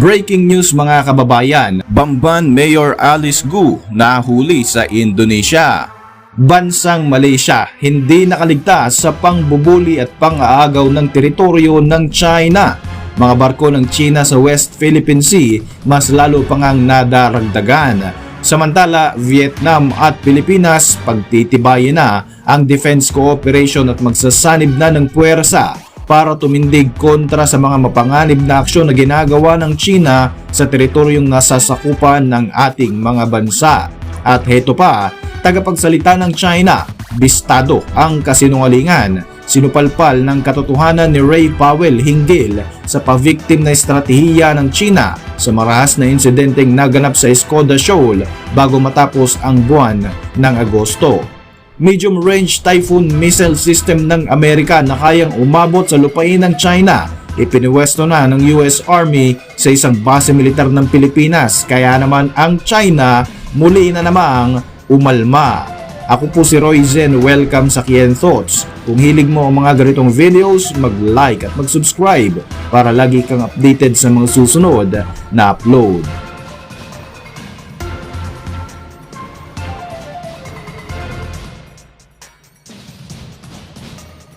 Breaking news mga kababayan, Bamban Mayor Alice Gu nahuli sa Indonesia. Bansang Malaysia hindi nakaligtas sa pangbubuli at pang-aagaw ng teritoryo ng China. Mga barko ng China sa West Philippine Sea mas lalo pang ang nadaragdagan. Samantala, Vietnam at Pilipinas pagtitibayin na ang defense cooperation at magsasanib na ng puwersa para tumindig kontra sa mga mapanganib na aksyon na ginagawa ng China sa teritoryong nasasakupan ng ating mga bansa. At heto pa, tagapagsalita ng China, bistado ang kasinungalingan. Sinupalpal ng katotohanan ni Ray Powell hinggil sa paviktim na estratehiya ng China sa marahas na insidenteng naganap sa Skoda Shoal bago matapos ang buwan ng Agosto medium range typhoon missile system ng Amerika na kayang umabot sa lupain ng China. Ipiniwesto na ng US Army sa isang base militar ng Pilipinas kaya naman ang China muli na namang umalma. Ako po si Roy Zen, welcome sa Kien Thoughts. Kung hilig mo ang mga ganitong videos, mag-like at mag-subscribe para lagi kang updated sa mga susunod na upload.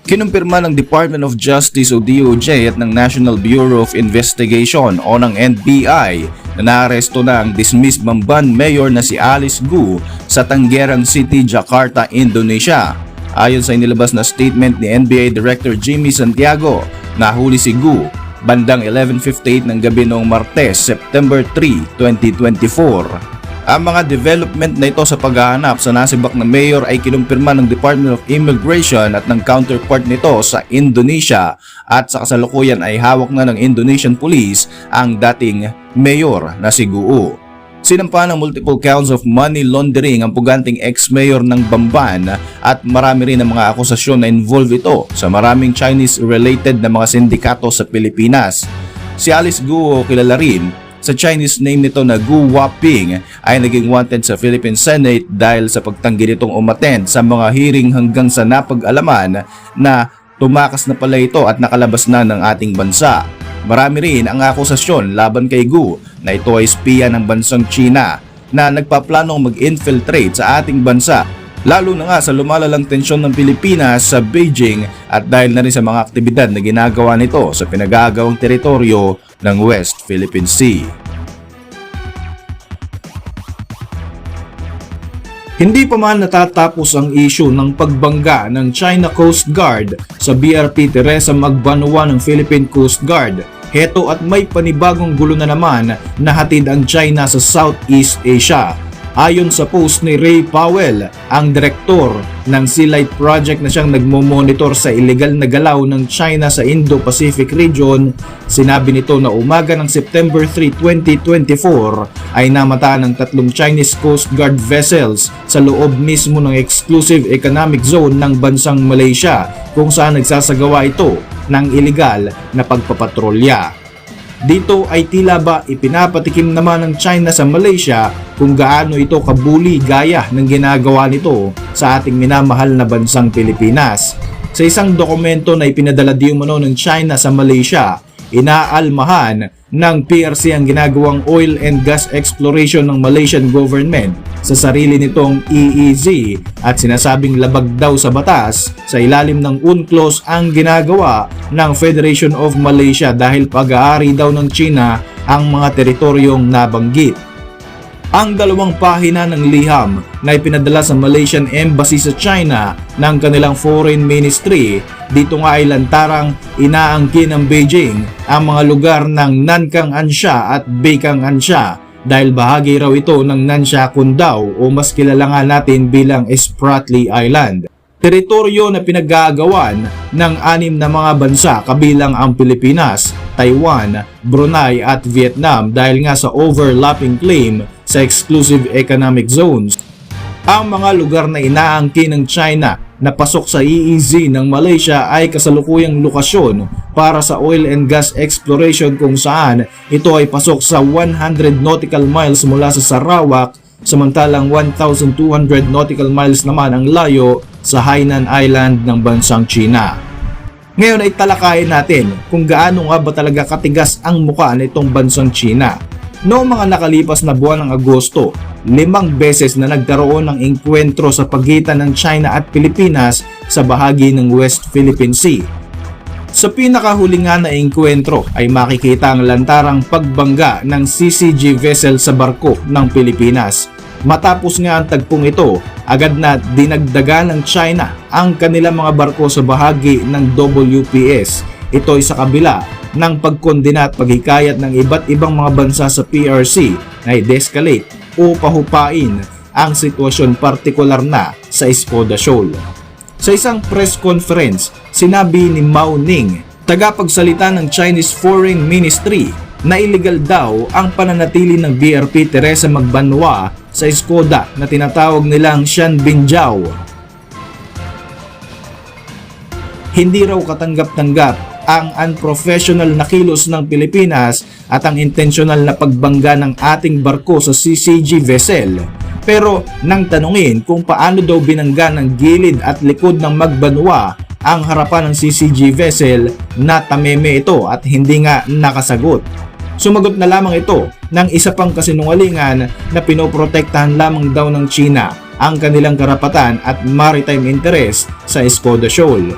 Kinumpirma ng Department of Justice o DOJ at ng National Bureau of Investigation o ng NBI na naaresto na ang dismissed Bamban Mayor na si Alice Gu sa Tanggerang City, Jakarta, Indonesia. Ayon sa inilabas na statement ni NBA Director Jimmy Santiago, nahuli si Gu bandang 11.58 ng gabi noong Martes, September 3, 2024. Ang mga development na ito sa paghahanap sa nasibak na mayor ay kinumpirma ng Department of Immigration at ng counterpart nito sa Indonesia at sa kasalukuyan ay hawak na ng Indonesian Police ang dating mayor na si Guu. Sinampa ng multiple counts of money laundering ang puganting ex-mayor ng Bamban at marami rin ang mga akusasyon na involved ito sa maraming Chinese-related na mga sindikato sa Pilipinas. Si Alice Guo kilala rin sa Chinese name nito na Gu Waping ay naging wanted sa Philippine Senate dahil sa pagtanggi nitong umattend sa mga hearing hanggang sa napag-alaman na tumakas na pala ito at nakalabas na ng ating bansa. Marami rin ang akusasyon laban kay Gu na ito ay espiya ng bansang China na nagpaplanong mag-infiltrate sa ating bansa lalo na nga sa lumalalang tensyon ng Pilipinas sa Beijing at dahil na rin sa mga aktibidad na ginagawa nito sa pinagagawang teritoryo ng West Philippine Sea. Hindi pa man natatapos ang issue ng pagbangga ng China Coast Guard sa BRP Teresa Magbanua ng Philippine Coast Guard. Heto at may panibagong gulo na naman na hatid ang China sa Southeast Asia. Ayon sa post ni Ray Powell, ang direktor ng Sea Light Project na siyang nagmo-monitor sa illegal na galaw ng China sa Indo-Pacific region, sinabi nito na umaga ng September 3, 2024 ay namataan ng tatlong Chinese Coast Guard vessels sa loob mismo ng exclusive economic zone ng bansang Malaysia kung saan nagsasagawa ito ng illegal na pagpapatrolya. Dito ay tila ba ipinapatikim naman ng China sa Malaysia kung gaano ito kabuli gaya ng ginagawa nito sa ating minamahal na bansang Pilipinas. Sa isang dokumento na ipinadala di umano ng China sa Malaysia, inaalmahan ng PRC ang ginagawang oil and gas exploration ng Malaysian government sa sarili nitong EEZ at sinasabing labag daw sa batas sa ilalim ng UNCLOS ang ginagawa ng Federation of Malaysia dahil pag-aari daw ng China ang mga teritoryong nabanggit ang dalawang pahina ng liham na ipinadala sa Malaysian Embassy sa China ng kanilang Foreign Ministry. Dito nga ay lantarang inaangkin ng Beijing ang mga lugar ng Nankang Ansha at Beikang Ansha dahil bahagi raw ito ng Nansha Kundao o mas kilala nga natin bilang Spratly Island teritoryo na pinaggagawan ng anim na mga bansa kabilang ang Pilipinas, Taiwan, Brunei at Vietnam dahil nga sa overlapping claim sa exclusive economic zones. Ang mga lugar na inaangkin ng China na pasok sa EEZ ng Malaysia ay kasalukuyang lokasyon para sa oil and gas exploration kung saan ito ay pasok sa 100 nautical miles mula sa Sarawak samantalang 1,200 nautical miles naman ang layo sa Hainan Island ng bansang China. Ngayon ay talakayin natin kung gaano nga ba talaga katigas ang muka nitong bansang China. Noong mga nakalipas na buwan ng Agosto, limang beses na nagkaroon ng engkwentro sa pagitan ng China at Pilipinas sa bahagi ng West Philippine Sea. Sa pinakahuli nga na engkwentro ay makikita ang lantarang pagbangga ng CCG vessel sa barko ng Pilipinas. Matapos nga ang tagpong ito, agad na dinagdagan ng China ang kanilang mga barko sa bahagi ng WPS. Ito ay sa kabila ng pagkondena at paghikayat ng iba't ibang mga bansa sa PRC na i-descalate o pahupain ang sitwasyon partikular na sa Skoda Shoal. Sa isang press conference, sinabi ni Mao Ning, tagapagsalita ng Chinese Foreign Ministry, na illegal daw ang pananatili ng BRP Teresa Magbanwa sa Skoda na tinatawag nilang Shan Binjiao. Hindi raw katanggap-tanggap ang unprofessional na kilos ng Pilipinas at ang intentional na pagbangga ng ating barko sa CCG vessel. Pero nang tanungin kung paano daw binangga ng gilid at likod ng Magbanwa ang harapan ng CCG vessel, natameme ito at hindi nga nakasagot. Sumagot na lamang ito ng isa pang kasinungalingan na pinoprotektahan lamang daw ng China ang kanilang karapatan at maritime interest sa Skoda Shoal.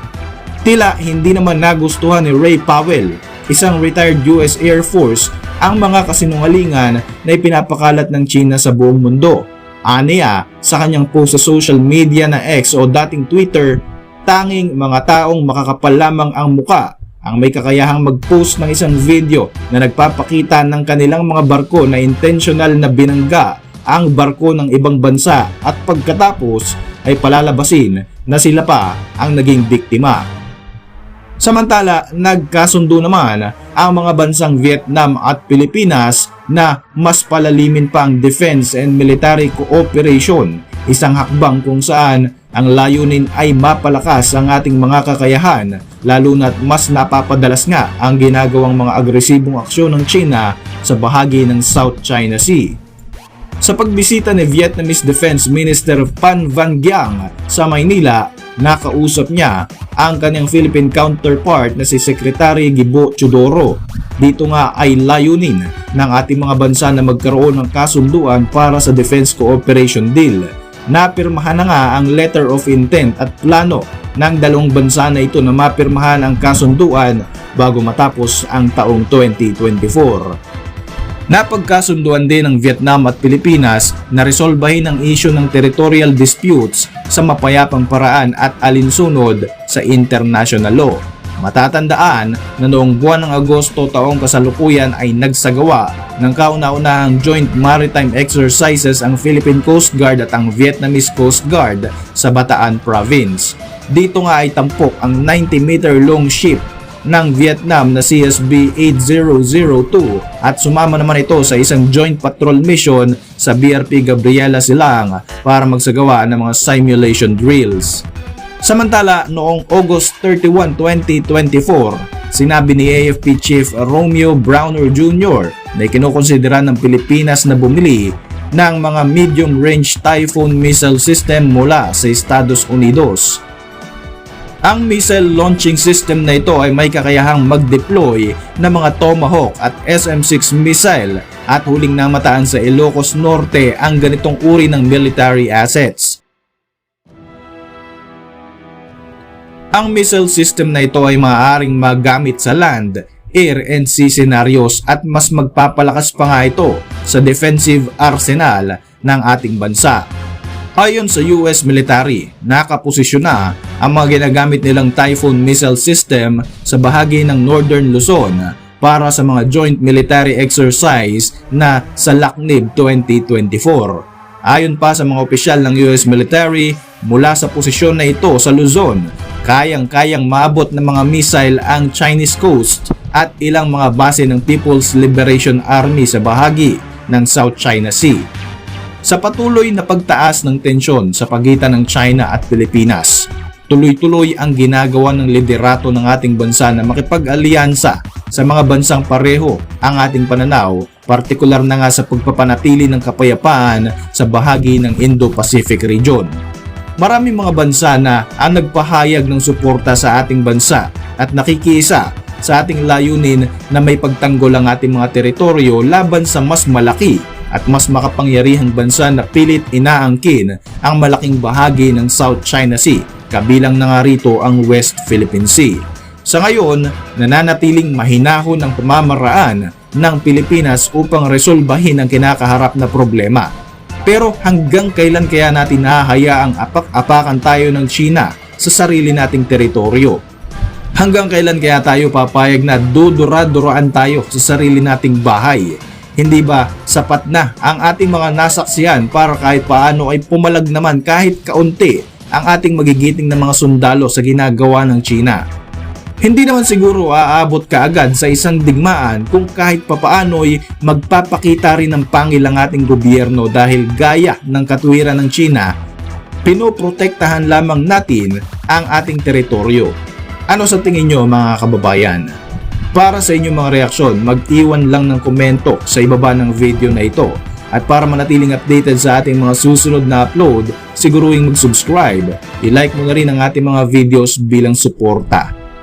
Tila hindi naman nagustuhan ni Ray Powell, isang retired US Air Force, ang mga kasinungalingan na ipinapakalat ng China sa buong mundo. Aniya sa kanyang post sa social media na X o dating Twitter, tanging mga taong makakapal lamang ang muka ang may kakayahang mag-post ng isang video na nagpapakita ng kanilang mga barko na intentional na binangga ang barko ng ibang bansa at pagkatapos ay palalabasin na sila pa ang naging biktima. Samantala, nagkasundo naman ang mga bansang Vietnam at Pilipinas na mas palalimin pa ang defense and military cooperation, isang hakbang kung saan ang layunin ay mapalakas ang ating mga kakayahan lalo na't mas napapadalas nga ang ginagawang mga agresibong aksyon ng China sa bahagi ng South China Sea. Sa pagbisita ni Vietnamese Defense Minister Pan Van Giang sa Maynila, nakausap niya ang kanyang Philippine counterpart na si Secretary Gibo Chudoro. Dito nga ay layunin ng ating mga bansa na magkaroon ng kasunduan para sa Defense Cooperation Deal. Napirmahan na nga ang letter of intent at plano ng dalawang bansa na ito na mapirmahan ang kasunduan bago matapos ang taong 2024. Napagkasunduan din ng Vietnam at Pilipinas na resolbahin ang isyu ng territorial disputes sa mapayapang paraan at alinsunod sa international law. Matatandaan na noong buwan ng Agosto taong kasalukuyan ay nagsagawa ng kauna-unahang joint maritime exercises ang Philippine Coast Guard at ang Vietnamese Coast Guard sa Bataan Province. Dito nga ay tampok ang 90 meter long ship ng Vietnam na CSB 8002 at sumama naman ito sa isang joint patrol mission sa BRP Gabriela Silang para magsagawa ng mga simulation drills. Samantala, noong August 31, 2024, sinabi ni AFP Chief Romeo Browner Jr. na kinukonsidera ng Pilipinas na bumili ng mga medium-range Typhoon missile system mula sa Estados Unidos. Ang missile launching system na ito ay may kakayahang mag-deploy ng mga Tomahawk at SM-6 missile at huling namataan sa Ilocos Norte ang ganitong uri ng military assets. Ang missile system na ito ay maaaring magamit sa land, air and sea scenarios at mas magpapalakas pa nga ito sa defensive arsenal ng ating bansa. Ayon sa US military, nakaposisyon na ang mga ginagamit nilang Typhoon missile system sa bahagi ng Northern Luzon para sa mga joint military exercise na sa Laknib 2024. Ayon pa sa mga opisyal ng US military, mula sa posisyon na ito sa Luzon, kayang-kayang maabot ng mga missile ang Chinese coast at ilang mga base ng People's Liberation Army sa bahagi ng South China Sea. Sa patuloy na pagtaas ng tensyon sa pagitan ng China at Pilipinas, tuloy-tuloy ang ginagawa ng liderato ng ating bansa na makipag-alyansa sa mga bansang pareho ang ating pananaw, partikular na nga sa pagpapanatili ng kapayapaan sa bahagi ng Indo-Pacific region. Maraming mga bansa na ang nagpahayag ng suporta sa ating bansa at nakikisa sa ating layunin na may pagtanggol ang ating mga teritoryo laban sa mas malaki at mas makapangyarihang bansa na pilit inaangkin ang malaking bahagi ng South China Sea, kabilang na nga rito ang West Philippine Sea. Sa ngayon, nananatiling mahinahon ang pamamaraan ng Pilipinas upang resolbahin ang kinakaharap na problema. Pero hanggang kailan kaya natin nahahayaang apak-apakan tayo ng China sa sarili nating teritoryo? Hanggang kailan kaya tayo papayag na dudura-duraan tayo sa sarili nating bahay? Hindi ba sapat na ang ating mga nasaksiyan para kahit paano ay pumalag naman kahit kaunti ang ating magigiting na mga sundalo sa ginagawa ng China? Hindi naman siguro aabot ka agad sa isang digmaan kung kahit papaano'y magpapakita rin ng pangil ang ating gobyerno dahil gaya ng katuwiran ng China, pinoprotektahan lamang natin ang ating teritoryo. Ano sa tingin nyo mga kababayan? Para sa inyong mga reaksyon, mag-iwan lang ng komento sa ibaba ng video na ito. At para manatiling updated sa ating mga susunod na upload, siguruhin mag-subscribe. I-like mo na rin ang ating mga videos bilang suporta.